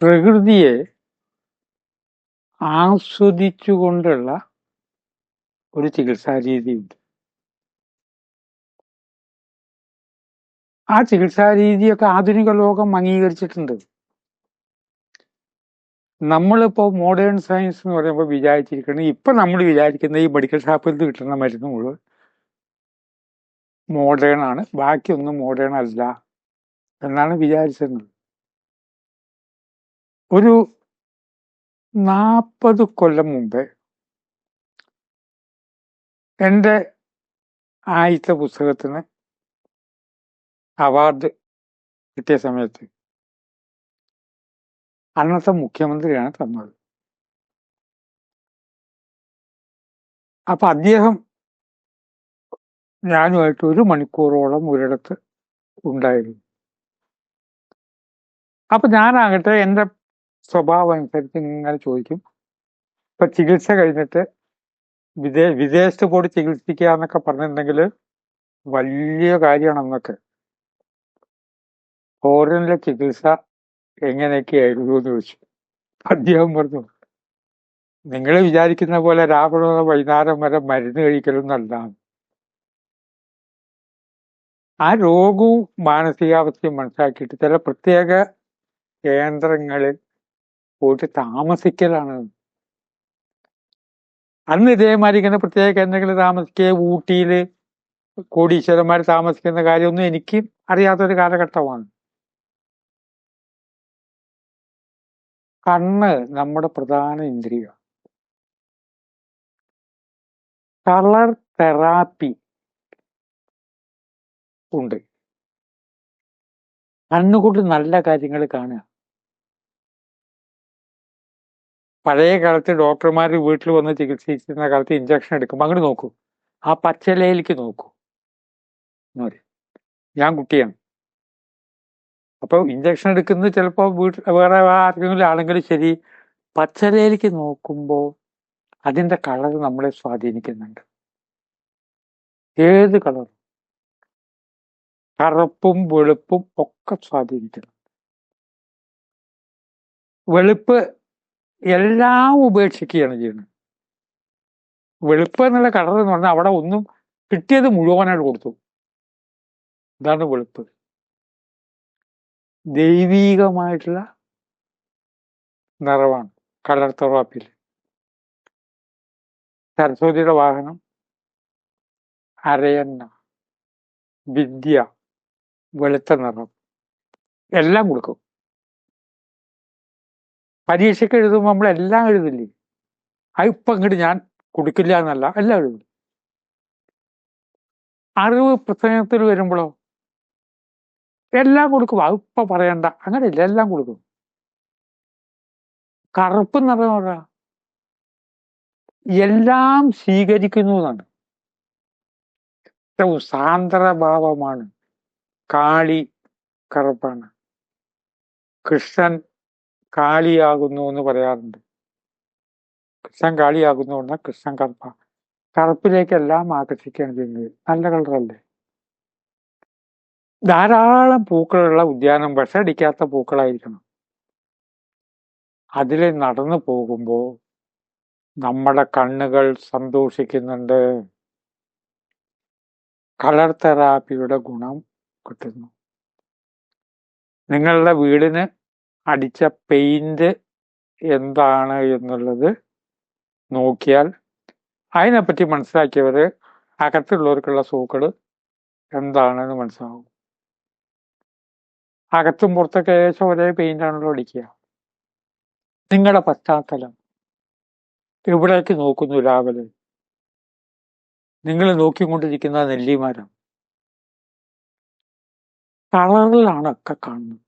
പ്രകൃതിയെ ആസ്വദിച്ചുകൊണ്ടുള്ള ഒരു ചികിത്സാ രീതിയുണ്ട് ആ ചികിത്സാ രീതിയൊക്കെ ആധുനിക ലോകം അംഗീകരിച്ചിട്ടുണ്ട്. നമ്മളിപ്പോ മോഡേൺ സയൻസ് എന്ന് പറയുമ്പോൾ വിചാരിച്ചിരിക്കുന്നത് ഇപ്പൊ നമ്മൾ വിചാരിക്കുന്ന ഈ മെഡിക്കൽ ഷാപ്പിൽ നിന്ന് കിട്ടുന്ന മരുന്ന് മുഴുവൻ മോഡേൺ ആണ്. ബാക്കിയൊന്നും മോഡേൺ അല്ല എന്നാണ് വിചാരിച്ചിരുന്നത്. ഒരു നാൽപ്പത് കൊല്ലം മുമ്പേ എന്റെ ആദ്യത്തെ പുസ്തകത്തിന് അവാർഡ് കിട്ടിയ സമയത്ത് അന്നത്തെ മുഖ്യമന്ത്രിയാണ് തന്നത്. അപ്പൊ അദ്ദേഹം ഞാനുമായിട്ട് ഒരു മണിക്കൂറോളം ഒരിടത്ത് ഉണ്ടായിരുന്നു. അപ്പൊ ഞാനാകട്ടെ എന്റെ സ്വഭാവം അനുസരിച്ച് ഇങ്ങനെ ചോദിക്കും. ഇപ്പൊ ചികിത്സ കഴിഞ്ഞിട്ട് വിദേ വിദേശത്ത് പോയി ചികിത്സിക്കുക എന്നൊക്കെ പറഞ്ഞിട്ടുണ്ടെങ്കിൽ വലിയ കാര്യമാണ് അന്നൊക്കെ. ഫോറിനിലെ ചികിത്സ എങ്ങനെയൊക്കെയായിരുന്നു എന്ന് ചോദിച്ചു. അദ്ദേഹം പറഞ്ഞു നിങ്ങൾ വിചാരിക്കുന്ന പോലെ രാവിലെ വൈകുന്നേരം വരെ മരുന്ന് കഴിക്കലും നല്ലതാണ്. ആ രോഗവും മാനസികാവസ്ഥയും മനസ്സിലാക്കിയിട്ട് ചില പ്രത്യേക കേന്ദ്രങ്ങളിൽ പോയിട്ട് താമസിക്കലാണ്. അന്ന് ഇതേമാതിരി ഇങ്ങനെ പ്രത്യേക കേന്ദ്രങ്ങളിൽ താമസിക്കുക ഊട്ടിയിൽ കോടീശ്വരന്മാർ താമസിക്കുന്ന കാര്യമൊന്നും എനിക്ക് അറിയാത്തൊരു കാലഘട്ടമാണ്. കണ്ണ് നമ്മുടെ പ്രധാന ഇന്ദ്രിയ. കളർ തെറാപ്പി ഉണ്ട്. കണ്ണുകൊണ്ട് നല്ല കാര്യങ്ങൾ കാണുക. പഴയ കാലത്ത് ഡോക്ടർമാർ വീട്ടിൽ വന്ന് ചികിത്സിക്കുന്ന കാലത്ത് ഇഞ്ചക്ഷൻ എടുക്കുമ്പോൾ അങ്ങോട്ട് നോക്കൂ. ആ പച്ചലയിലേക്ക് നോക്കൂ. ഞാൻ കുട്ടിയാണ്. അപ്പോൾ ഇഞ്ചക്ഷൻ എടുക്കുന്നത് ചിലപ്പോൾ വീട്ടിൽ വേറെ ആർക്കെങ്കിലും ആണെങ്കിലും ശരി. പച്ചലയിലേക്ക് നോക്കുമ്പോൾ അതിന്റെ കളർ നമ്മളെ സ്വാധീനിക്കുന്നുണ്ട്. ഏത് കളർ കറുപ്പും വെളുപ്പും ഒക്കെ സ്വാധീനിക്കുന്നു വെളുപ്പ് എല്ലാം ഉപേക്ഷിക്കുകയാണ് ചെയ്യുന്നത്. വെളുപ്പ് എന്നുള്ള കളർ എന്ന് പറഞ്ഞാൽ അവിടെ ഒന്നും കിട്ടിയത് മുഴുവനായിട്ട് കൊടുത്തു. ഇതാണ് വെളുപ്പ്. ദൈവീകമായിട്ടുള്ള നിറവാണ് കളർ തെറാപ്പിയിൽ സരസ്വതിയുടെ വാഹനം അരയന്ന വിദ്യ വെളുത്ത നിറം എല്ലാം കൊടുക്കും. പരീക്ഷയ്ക്ക് എഴുതുമ്പോൾ നമ്മളെല്ലാം എഴുതില്ലേ? അത് ഇപ്പം ഇങ്ങോട്ട് ഞാൻ കൊടുക്കില്ല എന്നല്ല എല്ലാം എഴുതും. അറിവ് പ്രസംഗത്തിൽ വരുമ്പോഴോ എല്ലാം കൊടുക്കും. അത് ഇപ്പം പറയണ്ട. അങ്ങനെയില്ല എല്ലാം കൊടുക്കും. കറുപ്പ് നിറം പറയാ എല്ലാം സ്വീകരിക്കുന്നു എന്നാണ്. ഏറ്റവും സാന്ദ്രഭാവമാണ്. കാളി കറുപ്പാണ്. കൃഷ്ണൻ കാളിയാകുന്നു എന്ന് പറയാറുണ്ട്. കൃഷ്ണൻ കാളിയാകുന്നു പറഞ്ഞാൽ കൃഷ്ണൻ കറുപ്പ കറുപ്പിലേക്കെല്ലാം ആകർഷിക്കുകയാണ് ചെയ്യുന്നത്. നല്ല കളറല്ലേ? ധാരാളം പൂക്കളുള്ള ഉദ്യാനം വിഷടിക്കാത്ത പൂക്കളായിരിക്കണം. അതിൽ നടന്നു പോകുമ്പോൾ നമ്മുടെ കണ്ണുകൾ സന്തോഷിക്കുന്നുണ്ട്. കളർ തെറാപ്പിയുടെ ഗുണം കിട്ടുന്നു. നിങ്ങളുടെ വീടിന് അടിച്ച പെയിന്റ് എന്താണ് എന്നുള്ളത് നോക്കിയാൽ അതിനെപ്പറ്റി മനസ്സിലാക്കിയവർ അകത്തുള്ളവർക്കുള്ള സൂക്കൾ എന്താണെന്ന് മനസ്സിലാവും. അകത്തും പുറത്തൊക്കെ ഏകദേശം ഒരേ പെയിന്റാണല്ലോ അടിക്കുക. നിങ്ങളുടെ പശ്ചാത്തലം. എവിടേക്ക് നോക്കുന്നു രാവിലെ. നിങ്ങൾ നോക്കിക്കൊണ്ടിരിക്കുന്ന നെല്ലിമരം. കളറിലാണ് ഒക്കെ കാണുന്നത്.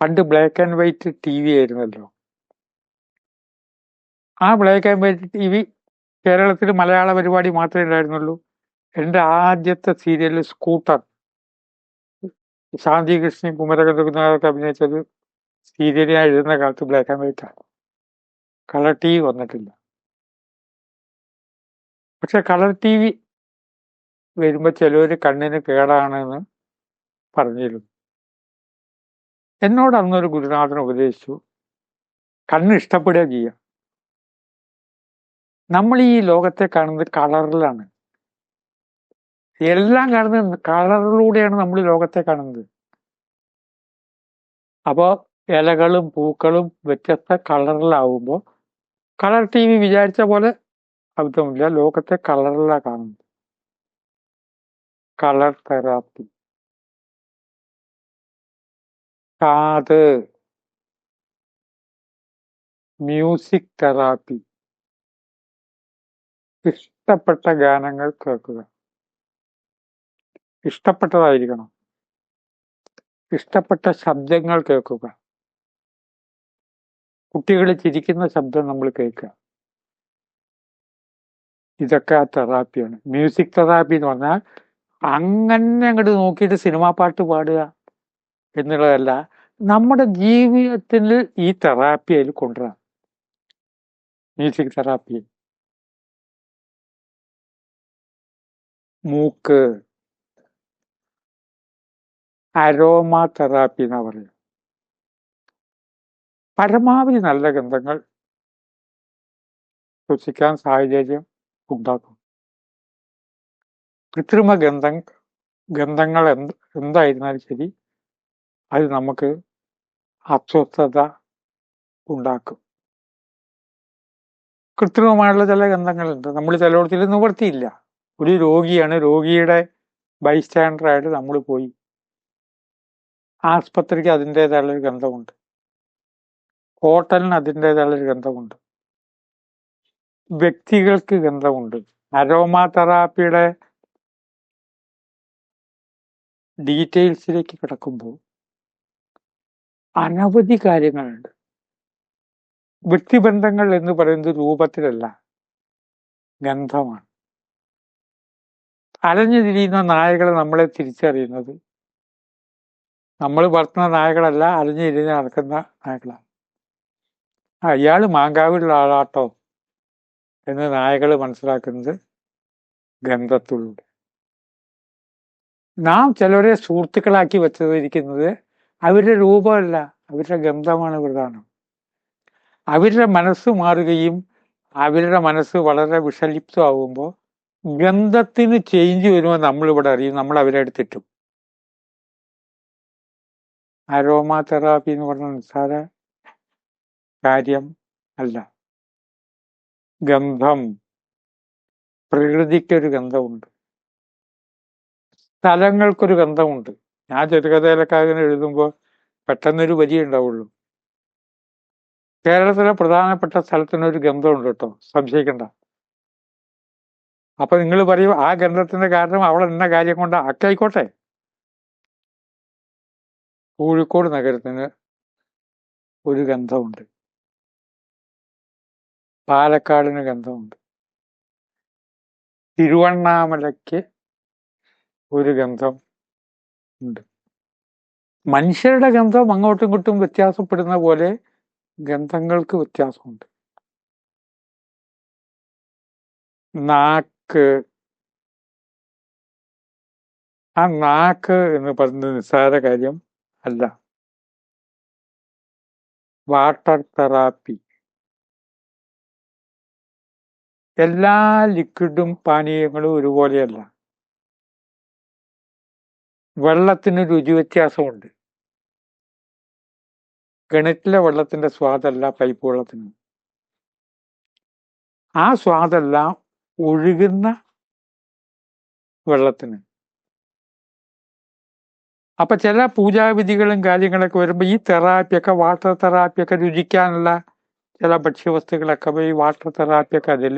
പണ്ട് black and white T V ആയിരുന്നല്ലോ. ആ black and white T V കേരളത്തിൽ മലയാള പരിപാടി മാത്രമേ ഉണ്ടായിരുന്നുള്ളൂ. എന്റെ ആദ്യത്തെ സീരിയൽ സ്കൂട്ടർ ശാന്തി കൃഷ്ണൻ കുമരകൃഷ്ണനൊക്കെ അഭിനയിച്ചത് സീരിയൽ ഞാൻ എഴുതുന്ന കാലത്ത് ബ്ലാക്ക് ആൻഡ് വൈറ്റ് ആണ് കളർ ടി വി വന്നിട്ടില്ല. പക്ഷെ കളർ ടി വി വരുമ്പോൾ ചിലവർ കണ്ണിന് കേടാണെന്ന് പറഞ്ഞിരുന്നു. എന്നോട് അന്നൊരു ഗുരുനാഥൻ ഉപദേശിച്ചു കണ്ണ് ഇഷ്ടപ്പെടുക ചെയ്യുക നമ്മൾ ഈ ലോകത്തെ കാണുന്നത് കളറിലാണ്. എല്ലാം കാണുന്നത് കളറിലൂടെയാണ് നമ്മൾ ലോകത്തെ കാണുന്നത്. അപ്പോൾ ഇലകളും പൂക്കളും വ്യത്യസ്ത കളറിലാവുമ്പോൾ കളർ ടി വി വിചാരിച്ച പോലെ അബദ്ധമില്ല. ലോകത്തെ കളറിലാണ് കാണുന്നത്. Colour therapy. കാത്. Music therapy. ഇഷ്ടപ്പെട്ട ഗാനങ്ങൾ കേൾക്കുക. ഇഷ്ടപ്പെട്ടതായിരിക്കണം. ഇഷ്ടപ്പെട്ട ശബ്ദങ്ങൾ കേൾക്കുക. കുട്ടികൾ ചിരിക്കുന്ന ശബ്ദം നമ്മൾ കേൾക്കുക. ഇതൊക്കെ ആ തെറാപ്പിയാണ്. മ്യൂസിക് തെറാപ്പി എന്ന് പറഞ്ഞാൽ അങ്ങനെ അങ്ങോട്ട് നോക്കിയിട്ട് സിനിമാ പാട്ട് പാടുക. എന്നുള്ളതല്ല നമ്മുടെ ജീവിതത്തിൽ ഈ തെറാപ്പി അതിൽ കൊണ്ടുവരാം. മ്യൂസിക് തെറാപ്പി മൂക്ക്. അരോമ തെറാപ്പി എന്നാ പറയുക. പരമാവധി നല്ല ഗന്ധങ്ങൾ ശ്വസിക്കാൻ സാഹചര്യം ഉണ്ടാക്കും. കൃത്രിമ ഗന്ധ ഗന്ധങ്ങൾ എന്ത് എന്തായിരുന്നാലും ശരി അത് നമുക്ക് അസ്വസ്ഥത ഉണ്ടാക്കും. കൃത്രിമമായുള്ള ചില ഗന്ധങ്ങളുണ്ട്. നമ്മൾ ചിലയിടത്തിൽ നിവർത്തിയില്ല. ഒരു രോഗിയാണ്. രോഗിയുടെ ബൈസ്റ്റാൻഡറായിട്ട് നമ്മൾ പോയി ആസ്പത്രിക്ക് അതിന്റെതായുള്ളൊരു ഗന്ധമുണ്ട്. ഹോട്ടലിന് അതിന്റെതായുള്ളൊരു ഗന്ധമുണ്ട്. വ്യക്തികൾക്ക് ഗന്ധമുണ്ട്. അരോമ തെറാപ്പിയുടെ ഡീറ്റെയിൽസിലേക്ക് കിടക്കുമ്പോൾ അനവധി കാര്യങ്ങളുണ്ട്. വ്യക്തിബന്ധങ്ങൾ എന്ന് പറയുന്നത് രൂപത്തിലല്ല ഗന്ധമാണ്. അലഞ്ഞു തിരിയുന്ന നായകളെ നമ്മളെ തിരിച്ചറിയുന്നത്. നമ്മൾ വളർത്തുന്ന നായകളല്ല അലഞ്ഞു തിരിഞ്ഞ് നടക്കുന്ന നായകളാണ്. ആ ഇയാൾ മാങ്കാവിലുള്ള ആളാട്ടോ എന്ന് നായകൾ മനസ്സിലാക്കുന്നത് ഗന്ധത്തിലൂടെ. നാം ചിലരെ സുഹൃത്തുക്കളാക്കി വെച്ചിരിക്കുന്നത് അവരുടെ രൂപമല്ല അവരുടെ ഗന്ധമാണ് പ്രധാനം. അവരുടെ മനസ്സ് മാറുകയും അവരുടെ മനസ്സ് വളരെ വിഷലിപ്തമാകുമ്പോൾ ഗന്ധത്തിന് ചേഞ്ച് വരുമ്പോൾ നമ്മളിവിടെ അറിയും നമ്മൾ അവരെ എടുത്തിട്ടും അരോമ തെറാപ്പി എന്ന് പറഞ്ഞ നിസ്സാര കാര്യം അല്ല. ഗന്ധം. പ്രകൃതിക്കൊരു ഗന്ധമുണ്ട്. സ്ഥലങ്ങൾക്കൊരു ഗന്ധമുണ്ട്. ഞാൻ ചെറുകഥയിലൊക്കെ അങ്ങനെ എഴുതുമ്പോൾ പെട്ടെന്നൊരു വരി ഉണ്ടാവുള്ളൂ കേരളത്തിലെ പ്രധാനപ്പെട്ട സ്ഥലത്തിനൊരു ഗന്ധമുണ്ട് കേട്ടോ സംശയിക്കണ്ട. അപ്പൊ നിങ്ങൾ പറയും ആ ഗന്ധത്തിന്റെ കാരണം അവൾ എന്ന കാര്യം കൊണ്ട് അക്കായിക്കോട്ടെ കോഴിക്കോട് നഗരത്തിന് ഒരു ഗന്ധമുണ്ട്. പാലക്കാടിന് ഗന്ധമുണ്ട്. തിരുവണ്ണാമലയ്ക്ക് ഒരു ഗന്ധം ഉണ്ട്. മനുഷ്യരുടെ ഗന്ധം അങ്ങോട്ടും ഇങ്ങോട്ടും വ്യത്യാസപ്പെടുന്ന പോലെ ഗന്ധങ്ങൾക്ക് വ്യത്യാസമുണ്ട്. നാക്ക്. ആ നാക്ക് എന്ന് പറയുന്നത് നിസ്സാര കാര്യം അല്ല. Water therapy. എല്ലാ ലിക്വിഡും പാനീയങ്ങളും ഒരുപോലെയല്ല. വെള്ളത്തിന് രുചി വ്യത്യാസമുണ്ട്. കിണറ്റിലെ വെള്ളത്തിന്റെ സ്വാദല്ല പൈപ്പ് വെള്ളത്തിന്. ആ സ്വാദല്ല ഒഴുകുന്ന വെള്ളത്തിന്. അപ്പൊ ചില പൂജാവിധികളും കാര്യങ്ങളൊക്കെ വരുമ്പോൾ ഈ തെറാപ്പിയൊക്കെ വാട്ടർ തെറാപ്പിയൊക്കെ രുചിക്കാനുള്ള ചില ഭക്ഷ്യവസ്തുക്കളൊക്കെ ഈ വാട്ടർ തെറാപ്പിയൊക്കെ അതിൽ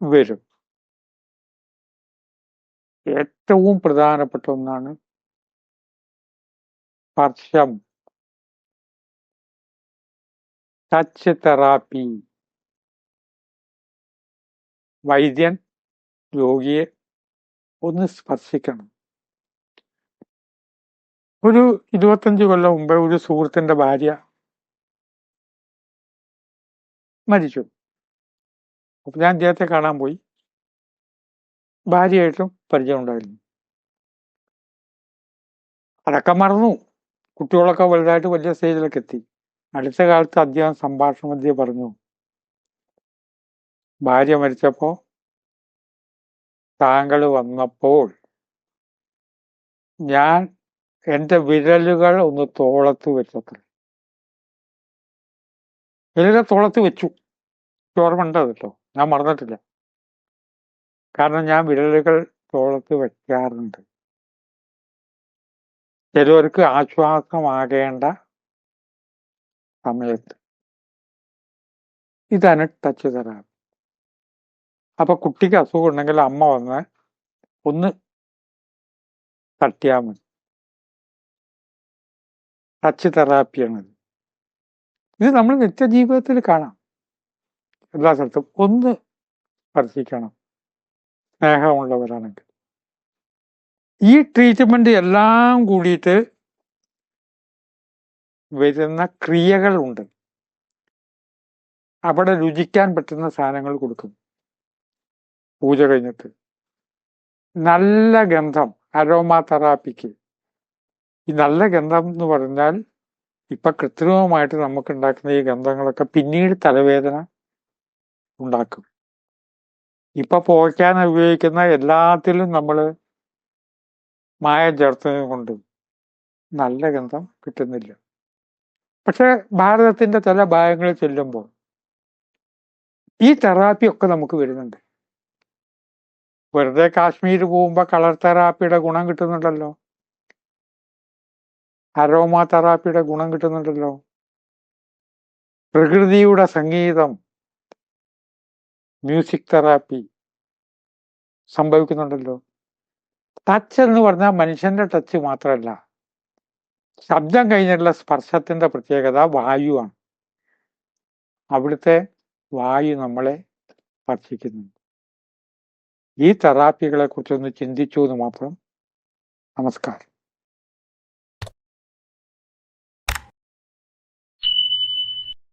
വരും. ഏറ്റവും പ്രധാനപ്പെട്ട ഒന്നാണ് സ്പർശം ടച്ച് തെറാപ്പി വൈദ്യൻ രോഗിയെ ഒന്ന് സ്പർശിക്കണം. ഒരു ഇരുപത്തഞ്ച് കൊല്ലം മുമ്പ് ഒരു സുഹൃത്തിന്റെ ഭാര്യ മരിച്ചു. അപ്പൊ ഞാൻ അദ്ദേഹത്തെ കാണാൻ പോയി. ഭാര്യയായിട്ടും പരിചയം ഉണ്ടായിരുന്നു. അതൊക്കെ മറന്നു. കുട്ടികളൊക്കെ വലുതായിട്ട് വലിയ സ്റ്റേജിലൊക്കെ എത്തി. അടുത്ത കാലത്ത് അദ്ദേഹം സംഭാഷണ മധ്യേ പറഞ്ഞു. ഭാര്യ മരിച്ചപ്പോ താങ്കൾ വന്നപ്പോൾ ഞാൻ എന്റെ വിരലുകൾ ഒന്ന് തോളത്ത് വെച്ചത്ര. വിരലുകൾ തോളത്ത് വെച്ചു. ചോർമ്മ ഉണ്ട് ഞാൻ മറന്നിട്ടില്ല. കാരണം ഞാൻ വിരലുകൾ തോളത്ത് വയ്ക്കാറുണ്ട്. ചിലവർക്ക് ആശ്വാസമാകേണ്ട സമയത്ത്. ഇതാണ് ടച്ച് തെറാപ്പി അപ്പൊ കുട്ടിക്ക് അസുഖം ഉണ്ടെങ്കിൽ അമ്മ വന്ന് ഒന്ന് തട്ടിയാൽ മതി. ടച്ച് തെറാപ്പിയാണ് ഇത് ഇത് നമ്മൾ നിത്യജീവിതത്തിൽ കാണാം. എല്ലാ സ്ഥലത്തും ഒന്ന് സ്പർശിക്കണം സ്നേഹമുള്ളവരാണെങ്കിൽ. ഈ ട്രീറ്റ്മെന്റ് എല്ലാം കൂടിയിട്ട് വരുന്ന ക്രിയകളുണ്ട്. അവിടെ രുചിക്കാൻ പറ്റുന്ന സാധനങ്ങൾ കൊടുക്കും. പൂജ കഴിഞ്ഞിട്ട്. നല്ല ഗന്ധം അരോമ തെറാപ്പിക്ക് ഈ നല്ല ഗന്ധം എന്ന് പറഞ്ഞാൽ ഇപ്പൊ കൃത്രിമമായിട്ട് നമുക്ക് ഉണ്ടാക്കുന്ന ഈ ഗന്ധങ്ങളൊക്കെ പിന്നീട് തലവേദന ഉണ്ടാക്കും. ഇപ്പൊ പോയ്ക്കാൻ ഉപയോഗിക്കുന്ന എല്ലാത്തിലും നമ്മൾ മായം ചേർത്തത് കൊണ്ട് നല്ല ഗന്ധം കിട്ടുന്നില്ല. പക്ഷെ ഭാരതത്തിന്റെ ചില ഭാഗങ്ങളിൽ ചെല്ലുമ്പോൾ ഈ തെറാപ്പി ഒക്കെ നമുക്ക് വരുന്നുണ്ട്. വെറുതെ കാശ്മീർ പോകുമ്പോൾ കളർ തെറാപ്പിയുടെ ഗുണം കിട്ടുന്നുണ്ടല്ലോ. അരോമ തെറാപ്പിയുടെ ഗുണം കിട്ടുന്നുണ്ടല്ലോ. പ്രകൃതിയുടെ സംഗീതം മ്യൂസിക് തെറാപ്പി സംഭവിക്കുന്നുണ്ടല്ലോ. ടച്ച് എന്ന് പറഞ്ഞാൽ മനുഷ്യന്റെ ടച്ച് മാത്രമല്ല. ശബ്ദം കഴിഞ്ഞിട്ടുള്ള സ്പർശത്തിന്റെ പ്രത്യേകത വായുവാണ്. അവിടുത്തെ വായു നമ്മളെ സ്പർശിക്കുന്നുണ്ട് ഈ തെറാപ്പികളെ കുറിച്ചൊന്ന് ചിന്തിച്ചു എന്ന് മാത്രം നമസ്കാരം.